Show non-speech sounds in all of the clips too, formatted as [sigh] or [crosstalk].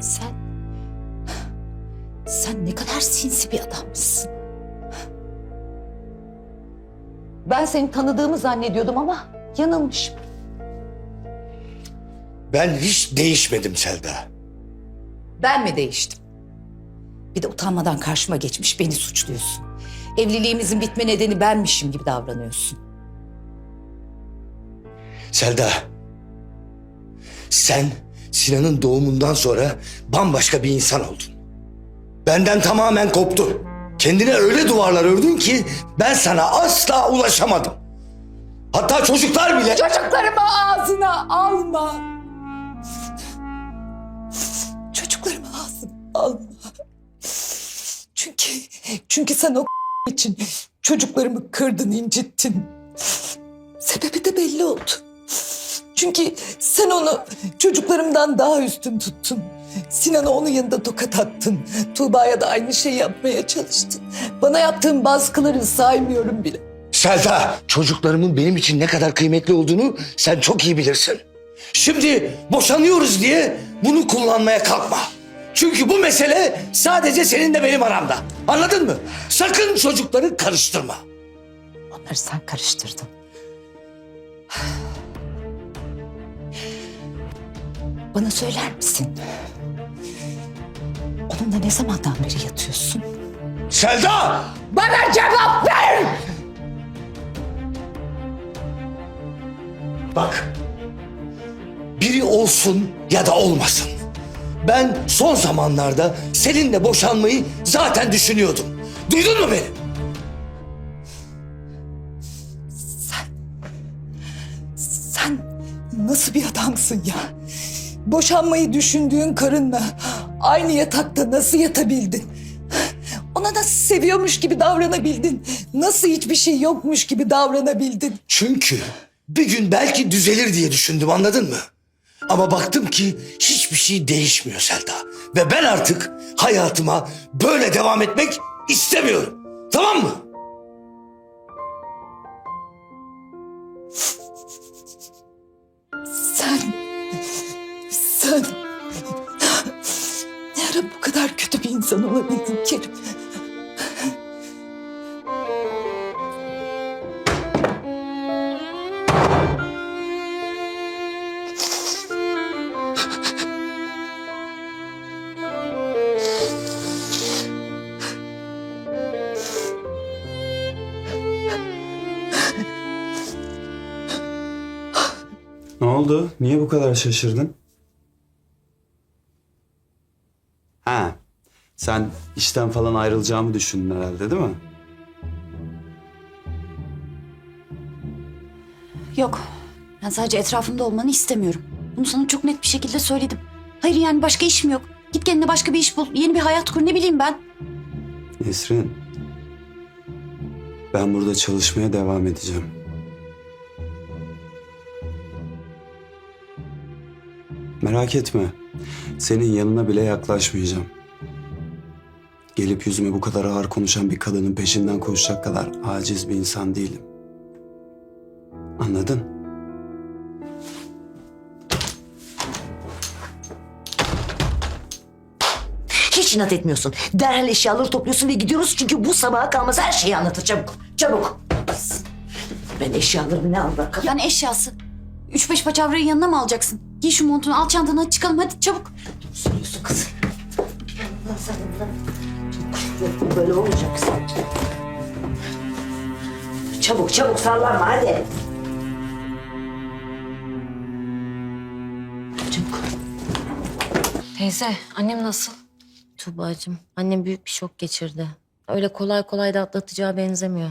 Sen... Sen ne kadar sinsi bir adammışsın. Ben seni tanıdığımı zannediyordum ama yanılmışım. Ben hiç değişmedim Selda. Ben mi değiştim? Bir de utanmadan karşıma geçmiş beni suçluyorsun. Evliliğimizin bitme nedeni benmişim gibi davranıyorsun. Selda. Sen Sinan'ın doğumundan sonra bambaşka bir insan oldun. Benden tamamen koptun. Kendine öyle duvarlar ördün ki ben sana asla ulaşamadım. Hatta çocuklar bile... Çocuklarımı ağzına alma. Çocuklarımı ağzına alma. Çünkü çünkü sen o [laughs] için çocuklarımı kırdın, incittin. Sebebi de belli oldu. Çünkü sen onu çocuklarımdan daha üstün tuttun. Sinan'a onun yanında tokat attın. Tuğba'ya da aynı şeyi yapmaya çalıştın. Bana yaptığın baskıları saymıyorum bile. Selda, çocuklarımın benim için ne kadar kıymetli olduğunu sen çok iyi bilirsin. Şimdi boşanıyoruz diye bunu kullanmaya kalkma. Çünkü bu mesele sadece seninle benim aramda. Anladın mı? Sakın çocukları karıştırma. Onları sen karıştırdın. Bana söyler misin? Onunla ne zamandan beri yatıyorsun? Selda! Bana cevap ver! Bak. Biri olsun ya da olmasın. Ben son zamanlarda seninle boşanmayı zaten düşünüyordum. Duydun mu beni? Sen nasıl bir adamsın ya? Boşanmayı düşündüğün karınla aynı yatakta nasıl yatabildin? Ona nasıl seviyormuş gibi davranabildin? Nasıl hiçbir şey yokmuş gibi davranabildin? Çünkü bir gün belki düzelir diye düşündüm anladın mı? Ama baktım ki hiçbir şey değişmiyor Selda. Ve ben artık hayatıma böyle devam etmek istemiyorum. Bu kadar kötü bir insan olabildin Kerim? Ne oldu? Niye bu kadar şaşırdın? Ha, sen işten falan ayrılacağımı düşündün herhalde değil mi? Yok. Ben sadece etrafımda olmanı istemiyorum. Bunu sana çok net bir şekilde söyledim. Hayır yani başka işim yok. Git kendine başka bir iş bul. Yeni bir hayat kur ne bileyim ben. Nesrin, ben burada çalışmaya devam edeceğim. Merak etme. Senin yanına bile yaklaşmayacağım. Gelip yüzüme bu kadar ağır konuşan bir kadının peşinden koşacak kadar aciz bir insan değilim. Anladın? Hiç inat etmiyorsun. Derhal eşyaları topluyorsun ve gidiyoruz çünkü bu sabaha kalmaz her şeyi anlatır çabuk. Çabuk. Ben eşyalarımı ne al bakalım. Yani eşyası. Üç beş paçavrayı yanına mı alacaksın? Giy şu montunu al çantanı hadi çıkalım hadi çabuk. Söylüyorsun kız. Allah Yok bu böyle olmayacak sanki. Çabuk çabuk sallanma hadi. Çabuk. Teyze, annem nasıl? Tuğba'cığım annem büyük bir şok geçirdi. Öyle kolay kolay da atlatacağı benzemiyor.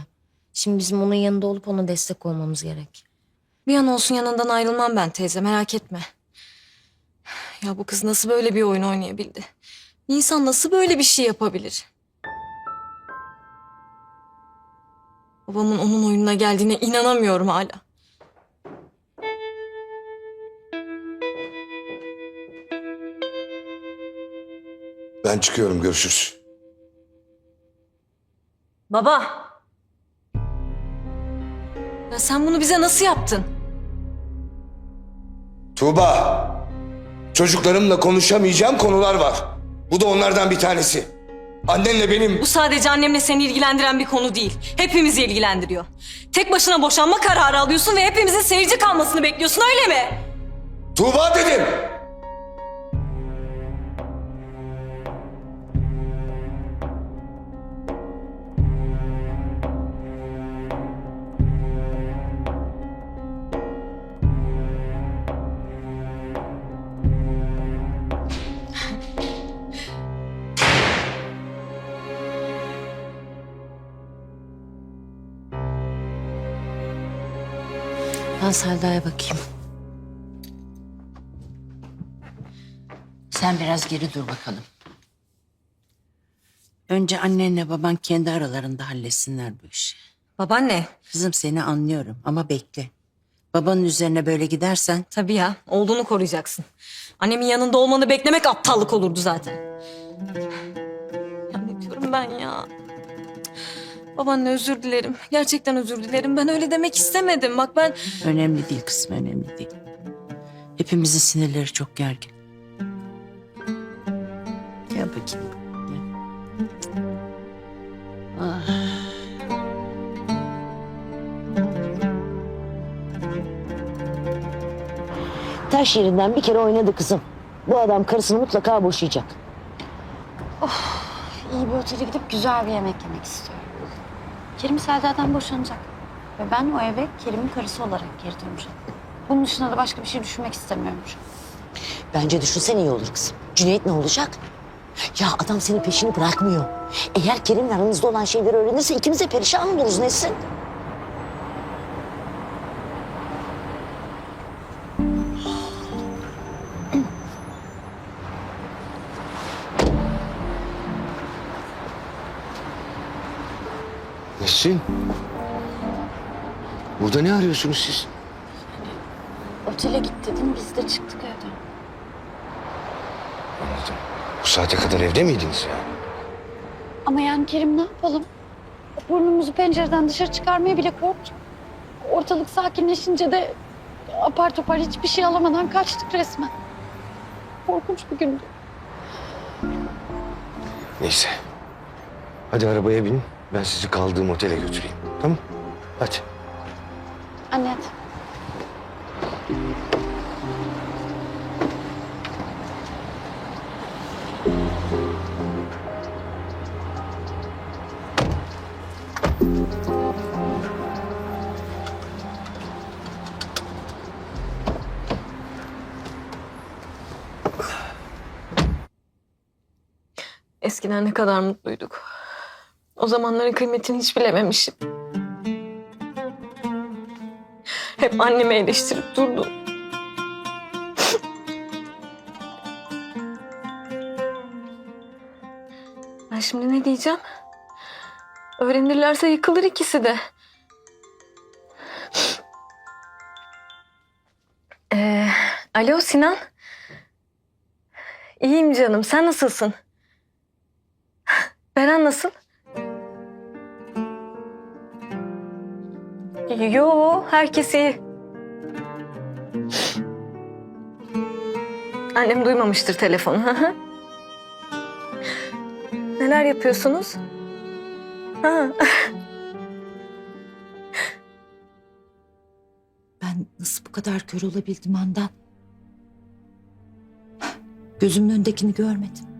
Şimdi bizim onun yanında olup ona destek olmamız gerek. Bir an olsun yanından ayrılmam ben teyze, merak etme. Ya bu kız nasıl böyle bir oyun oynayabildi? İnsan nasıl böyle bir şey yapabilir? Babamın onun oyununa geldiğine inanamıyorum hala. Ben çıkıyorum görüşürüz. Baba! Ya sen bunu bize nasıl yaptın? Tuğba! Çocuklarımla konuşamayacağım konular var. Bu da onlardan bir tanesi. Annenle benim Bu sadece annemle seni ilgilendiren bir konu değil. Hepimizi ilgilendiriyor. Tek başına boşanma kararı alıyorsun ve hepimizin seyirci kalmasını bekliyorsun öyle mi? Tuğba dedim. Ben Selda'ya bakayım. Sen biraz geri dur bakalım. Önce annenle baban kendi aralarında halletsinler bu işi. Babaanne. Kızım seni anlıyorum ama bekle. Babanın üzerine böyle gidersen Tabii ya olduğunu koruyacaksın. Annemin yanında olmanı beklemek aptallık olurdu zaten. Ya ne diyorum ben ya? Babaanne özür dilerim. Gerçekten özür dilerim. Ben öyle demek istemedim. Bak ben önemli değil kızım önemli değil. Hepimizin sinirleri çok gergin. Gel bakayım. Gel. Ah. Taş yerinden bir kere oynadı kızım. Bu adam karısını mutlaka boşayacak. İyi bir otele gidip güzel bir yemek yemek istiyorum. Kerim Selda'dan boşanacak. Ve ben o eve Kerim'in karısı olarak geri döneceğim. Bunun dışında da başka bir şey düşünmek istemiyorum. Bence düşünsen iyi olur kızım. Cüneyt ne olacak? Ya adam senin peşini bırakmıyor. Eğer Kerim'le aranızda olan şeyleri öğrenirse ikimiz de perişan oluruz Nesin. Nesin? Burada ne arıyorsunuz siz? Otele git dedim biz de çıktık evden. Anladım. Bu saate kadar evde miydiniz ya? Ama yani Kerim ne yapalım? Burnumuzu pencereden dışarı çıkarmaya bile korktuk. Ortalık sakinleşince de apar topar hiçbir şey alamadan kaçtık resmen. Korkunç bir gündü. Neyse. Hadi arabaya binin. Ben sizi kaldığım otele götüreyim. Tamam? Hadi. Anne hadi. eskiden ne kadar mutluyduk. O zamanların kıymetini hiç bilememişim. Hep annemi eleştirip durdum. Ben şimdi ne diyeceğim? Öğrenirlerse yıkılır ikisi de. Ee, alo Sinan. İyiyim canım. Sen nasılsın? Beren nasıl? Yo, herkes iyi. Annem duymamıştır telefonu. Neler yapıyorsunuz? Ha. Ben nasıl bu kadar kör olabildim andan? Gözümün önündekini görmedim.